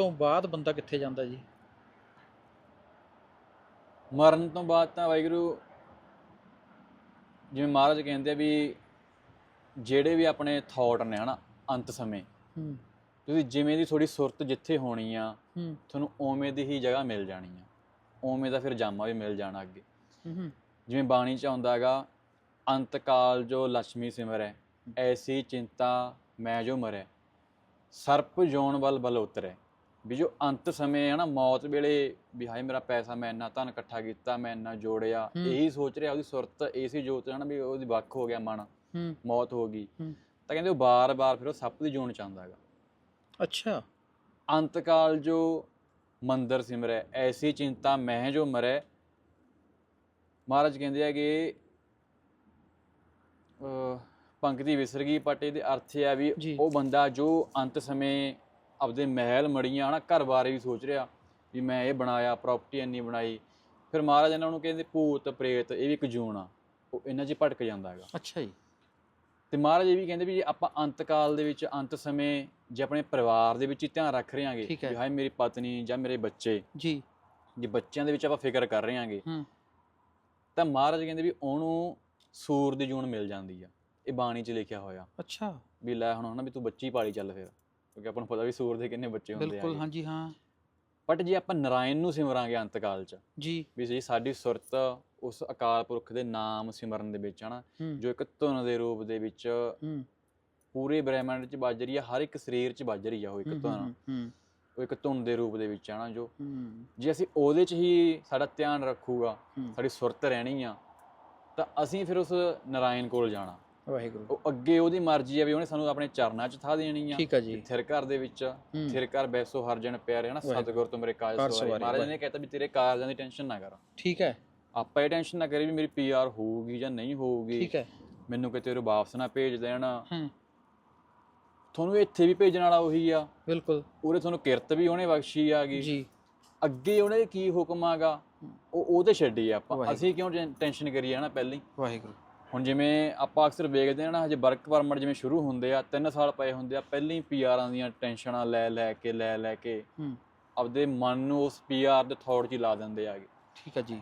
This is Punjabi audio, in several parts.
ਤੋਂ ਬਾਅਦ ਬੰਦਾ ਕਿੱਥੇ ਜਾਂਦਾ ਜੀ? ਮਰਨ ਤੋਂ ਬਾਅਦ ਤਾਂ ਵਾਹਿਗੁਰੂ ਜਿਵੇਂ ਮਹਾਰਾਜ ਕਹਿੰਦੇ ਆ ਵੀ ਜਿਹੜੇ ਵੀ ਆਪਣੇ ਥਾਟ ਨੇ ਹਨਾ ਅੰਤ ਸਮੇਂ ਹੂੰ। ਤੁਸੀਂ ਜਿਵੇਂ ਦੀ ਥੋੜੀ ਸੁਰਤ ਜਿੱਥੇ ਹੋਣੀ ਆ ਤੁਹਾਨੂੰ ਓਵੇਂ ਦੀ ਹੀ ਜਗ੍ਹਾ ਮਿਲ ਜਾਣੀ ਆ। ਓਵੇਂ ਦਾ ਫਿਰ ਜਾਮਾ ਵੀ ਮਿਲ ਜਾਣਾ ਅੱਗੇ। ਜਿਵੇਂ ਬਾਣੀ ਚ ਆਉਂਦਾ ਹੈਗਾ ਅੰਤ ਕਾਲ ਜੋ ਲక్ష్ਮੀ ਸਿਮਰੈ ਐਸੀ ਚਿੰਤਾ ਮੈਂ ਜੋ ਮਰੈ ਸਰਪ ਜੋਨ ਬਲ ਬਲ ਉਤਰੈ। ਵੀ ਜੋ ਅੰਤ ਸਮੇਂ ਹੈ ਨਾ ਮੌਤ ਵੇਲੇ ਵੀ ਹਾਏ ਮੇਰਾ ਪੈਸਾ ਮੈਂ ਇੰਨਾ ਧਨ ਇਕੱਠਾ ਕੀਤਾ ਮੈਂ ਇੰਨਾ ਜੋੜਿਆ ਹੂੰ। ਇਹੀ ਸੋਚ ਰਿਹਾ ਉਹਦੀ ਸੁਰਤ ਏਸੀ ਜੋਤ ਹੈ ਨਾ ਵੀ ਉਹਦੀ ਵੱਖ ਹੋ ਗਿਆ ਮਨ ਹੂੰ ਮੌਤ ਹੋ ਗਈ ਹੂੰ। ਤਾਂ ਕਹਿੰਦੇ ਉਹ ਬਾਰ-ਬਾਰ ਫਿਰ ਉਹ ਸੱਪ ਦੀ ਜੋਨ ਚਾਹੁੰਦਾ ਹੈਗਾ ਅੱਛਾ ਅੰਤ ਕਾਲ ਜੋ ਮੰਦਰ ਸਿਮਰੈ ਐਸੀ ਚਿੰਤਾ ਮਹਿ ਜੋ ਮਰੈ ਮਹਾਰਾਜ ਕਹਿੰਦੇ ਆ ਕਿ ਪੰਕਤੀ ਵਿਸਰ ਗਈ ਬਟ ਇਹਦੇ ਅਰਥ ਆ ਵੀ। ਉਹ ਬੰਦਾ ਜੋ ਅੰਤ ਸਮੇਂ ਆਪਦੇ ਮਹਿਲ ਮੜੀਆਂ ਨਾ ਘਰ ਬਾਰੇ ਵੀ ਸੋਚ ਰਿਹਾ ਵੀ ਮੈਂ ਇਹ ਬਣਾਇਆ ਪ੍ਰਾਪਰਟੀ ਇੰਨੀ ਬਣਾਈ। ਫਿਰ ਮਹਾਰਾਜ ਇਹਨਾਂ ਨੂੰ ਕਹਿੰਦੇ ਭੂਤ ਪ੍ਰੇਤ ਇਹ ਵੀ ਇੱਕ ਜੂਨ ਆ। ਉਹ ਇਹਨਾਂ 'ਚ ਭਟਕ ਜਾਂਦਾ ਹੈਗਾ। ਅੱਛਾ ਜੀ। ਤੇ ਮਹਾਰਾਜ ਇਹ ਵੀ ਕਹਿੰਦੇ ਵੀ ਜੇ ਆਪਾਂ ਅੰਤ ਕਾਲ ਦੇ ਵਿੱਚ ਅੰਤ ਸਮੇਂ ਜੇ ਆਪਣੇ ਪਰਿਵਾਰ ਦੇ ਵਿੱਚ ਹੀ ਧਿਆਨ ਰੱਖ ਰਹੇ ਹਾਂਗੇ। ਵੀ ਹਾਏ ਮੇਰੀ ਪਤਨੀ ਜਾਂ ਮੇਰੇ ਬੱਚੇ ਜੀ। ਜੇ ਬੱਚਿਆਂ ਦੇ ਵਿੱਚ ਆਪਾਂ ਫਿਕਰ ਕਰ ਰਹੇ ਹਾਂਗੇ ਹੂੰ। ਤਾਂ ਮਹਾਰਾਜ ਕਹਿੰਦੇ ਵੀ ਉਹਨੂੰ ਸੂਰ ਦੀ ਜੂਨ ਮਿਲ ਜਾਂਦੀ ਆ। ਇਹ ਬਾਣੀ 'ਚ ਲਿਖਿਆ ਹੋਇਆ। ਅੱਛਾ। ਵੀ ਲੈ ਹੁਣ ਹਨਾ ਵੀ ਤੂੰ ਬੱਚੀ ਪਾਲੀ ਚੱਲ ਫਿਰ। ਕਿਉਂਕਿ ਆਪਾਂ ਨੂੰ ਪਤਾ ਵੀ ਸੂਰ ਦੇ ਕਿੰਨੇ ਬੱਚੇ ਹੁੰਦੇ ਬਿਲਕੁਲ ਆ ਹਾਂਜੀ ਹਾਂ। ਬਟ ਜੇ ਆਪਾਂ ਨਰਾਇਣ ਨੂੰ ਸਿਮਰਾਂਗੇ ਅੰਤ ਕਾਲ 'ਚ ਜੀ। ਵੀ ਜੀ ਸਾਡੀ ਸੁਰਤ ਉਸ ਅਕਾਲ ਪੁਰਖ ਦੇ ਨਾਮ ਸਿਮਰਨ ਦੇ ਵਿੱਚ ਹਨਾ ਹੂੰ। ਜੋ ਇੱਕ ਧੁਨ ਦੇ ਰੂਪ ਦੇ ਵਿੱਚ ਹੂੰ। ਪੂਰੇ ਬ੍ਰਹਿਮੰਡ 'ਚ ਵੱਜ ਰਹੀ ਆ ਹਰ ਇੱਕ ਸਰੀਰ 'ਚ ਵੱਜ ਰਹੀ ਆ ਉਹ ਇੱਕ ਹੂੰ, ਧੁਨ। ਹੂੰ ਹੂੰ। ਉਹ ਇੱਕ ਧੁਨ ਦੇ ਰੂਪ ਦੇ ਵਿੱਚ ਆ ਨਾ ਜੋ। ਹੂੰ। ਜੇ ਅਸੀਂ ਉਹਦੇ 'ਚ ਹੀ ਸਾਡਾ ਧਿਆਨ ਰੱਖੂਗਾ ਹੂੰ। ਸਾਡੀ ਸੁਰਤ ਰਹਿਣੀ ਆ ਤਾਂ ਅਸੀਂ ਫਿਰ ਉਸ ਨਰਾਇਣ ਕੋਲ ਜਾਣਾ। ਵਾਹਿਗੁਰੂ। ਉਹ ਅੱਗੇ ਉਹਦੀ ਮਰਜ਼ੀ ਆ ਵੀ ਉਹਨੇ ਸਾਨੂੰ ਆਪਣੇ ਚਰਨਾਂ 'ਚ ਥਾ ਦੇਣੀ ਆ। ਠੀਕ ਹੈ ਜੀ। ਥਿਰ ਘਰ ਦੇ ਵਿੱਚ। ਥਿਰ ਘਰ ਬੈਸੋ ਹਰ ਜਨ ਪਿਆਰੇ ਹਨਾ। ਸਤਿਗੁਰ ਤੋਂ ਮੇਰੇ ਕਾਜ ਸਵਾਰੇ। ਮਹਾਰਾਜ ਨੇ ਕਹਿਤਾ ਵੀ ਤੇਰੇ ਕਾਰਜਾਂ ਦੀ ਟੈਨਸ਼ਨ ਨਾ ਕਰ। ਠੀਕ ਹੈ। ਆਪਾਂ ਇਹ ਟੈਨਸ਼ਨ ਨਾ ਕਰੀ ਵੀ ਮੇਰੀ ਪੀਆਰ ਹੋਊਗੀ ਜਾਂ ਨਹੀਂ ਹੋਊਗੀ। ਠੀਕ ਹੈ। ਮੈਨੂੰ ਕਿਤੇ ਉਹ ਵਾਪਸ ਨਾ ਭੇਜ ਦੇਣ। ਹੂੰ। ਤੁਹਾਨੂੰ ਇੱਥੇ ਵੀ ਭੇਜਣ ਵਾਲਾ ਉਹੀ ਆ। ਬਿਲਕੁਲ। ਉਰੇ ਤੁਹਾਨੂੰ ਕਿਰਤ ਵੀ ਉਹਨੇ ਬਖਸ਼ੀ ਆਗੀ। ਜੀ। ਅੱਗੇ ਉਹਨੇ ਕੀ ਹੁਕਮ ਆਗਾ? ਉਹ ਉਹਦੇ ਛੱਡੀ ਆਪਾਂ। ਅਸੀਂ ਕਿਉਂ ਟੈਨ- ਟੈਨਸ਼ਨ ਕਰੀਏ ਨਾ ਪਹਿਲਾਂ? ਹੀ ਵਾਹਿਗੁਰੂ। ਹੁਣ ਜਿਵੇਂ ਆਪਾਂ ਅਕਸਰ ਵੇਖਦੇ ਹਾਂ ਨਾ ਹਜੇ ਵਰਕ ਪਰਮਿਟ ਜਿਵੇਂ ਸ਼ੁਰੂ ਹੁੰਦੇ ਆ 3 ਸਾਲ ਪਏ ਹੁੰਦੇ ਆ ਪਹਿਲਾਂ ਹੀ ਪੀਆਰਾਂ ਦੀਆਂ ਟੈਨਸ਼ਨਾਂ ਲੈ ਲੈ ਕੇ ਲੈ ਲੈ ਕੇ ਹੂੰ। ਆਪਦੇ ਮਨ ਨੂੰ ਉਸ ਪੀਆਰ ਦੇ ਥੌਟ 'ਚ ਲਾ ਦਿੰਦੇ ਆਗੇ ਠੀਕ ਹੈ ਜੀ।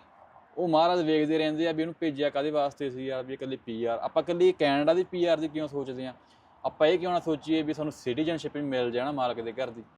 ਉਹ ਮਹਾਰਾਜ ਵੇਖਦੇ ਰਹਿੰਦੇ ਆ ਵੀ ਇਹਨੂੰ ਭੇਜਿਆ ਕਾਦੇ ਵਾਸਤੇ ਸੀ ਯਾਰ ਵੀ ਇਕੱਲੀ ਪੀਆਰ ਆਪਾਂ ਇਕੱਲੀ ਕੈਨੇਡਾ ਦੀ ਪੀਆਰ ਦੀ ਕਿਉਂ ਸੋਚਦੇ ਆ? ਆਪਾਂ ਇਹ ਕਿਉਂ ਨਾ ਸੋਚੀਏ ਵੀ ਸਾਨੂੰ ਸਿਟੀਜ਼ਨਸ਼ਿਪ ਵੀ ਮਿਲ ਜਾਣਾ ਮਾਲਕ ਦੇ ਘਰ ਦੀ?